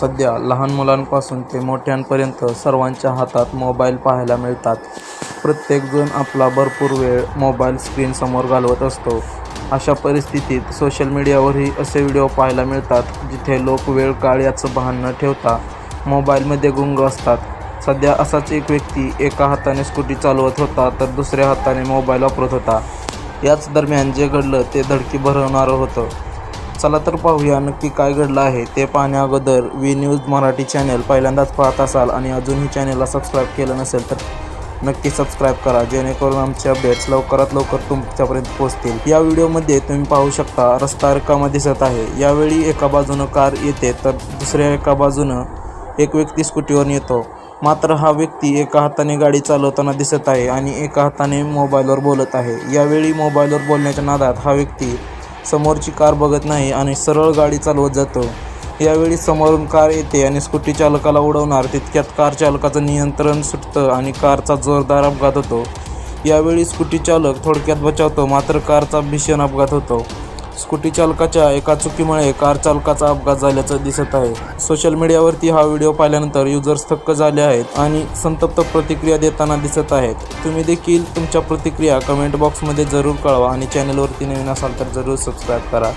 सध्या लहान मुलांपासून ते मोठ्यांपर्यंत सर्वांच्या हातात मोबाईल पाहायला मिळतात. प्रत्येकजण आपला भरपूर वेळ मोबाईल स्क्रीनसमोर घालवत असतो. अशा परिस्थितीत सोशल मीडियावरही असे व्हिडिओ पाहायला मिळतात जिथे लोक वेळ काळ याचं भान न ठेवता मोबाईलमध्ये गुंग असतात. सध्या असाच एक व्यक्ती एका हाताने स्कूटी चालवत होता तर दुसऱ्या हाताने मोबाईल वापरत होता. याच दरम्यान जे घडलं ते धडकी भरवणारं होतं. चला तर पाहूया नक्की काय घडलं आहे. ते पाहण्या अगोदर वी न्यूज मराठी चॅनल पहिल्यांदाच पाहत असाल आणि अजूनही चॅनलला सबस्क्राईब केलं नसेल तर नक्की सबस्क्राईब करा जेणेकरून आमचे अपडेट्स लवकरात लवकर तुमच्यापर्यंत पोहोचतील. या व्हिडिओमध्ये तुम्ही पाहू शकता रस्ता रिकामा दिसत आहे. यावेळी एका बाजूनं कार येते तर दुसऱ्या एका बाजूनं एक व्यक्ती स्कूटीवर येतो. मात्र हा व्यक्ती एका हाताने गाडी चालवताना दिसत आहे आणि एका हाताने मोबाईलवर बोलत आहे. यावेळी मोबाईलवर बोलण्याच्या नादात हा व्यक्ती समोरची कार बघत नाही आणि सरळ गाडी चालवत जातो. यावेळी समोरून कार येते आणि स्कूटी चालकाला उडवणार. तितक्यात कार चालकाचं नियंत्रण सुटतं आणि कारचा जोरदार अपघात होतो. यावेळी स्कूटी चालक थोडक्यात बचावतो मात्र कारचा भीषण अपघात होतो. स्कूटी चालकाच्या एका चुकीमुळे कार चालकाचा अपघात झाल्याचं दिसत आहे. सोशल मीडियावरती हा व्हिडिओ पाहिल्यानंतर युजर्स थक्क झाले आहेत आणि संतप्त प्रतिक्रिया देताना दिसत आहेत. तुम्ही देखील तुमच्या प्रतिक्रिया कमेंट बॉक्समध्ये जरूर कळवा आणि चॅनलवरती नवीन असाल तर जरूर सबस्क्राईब करा.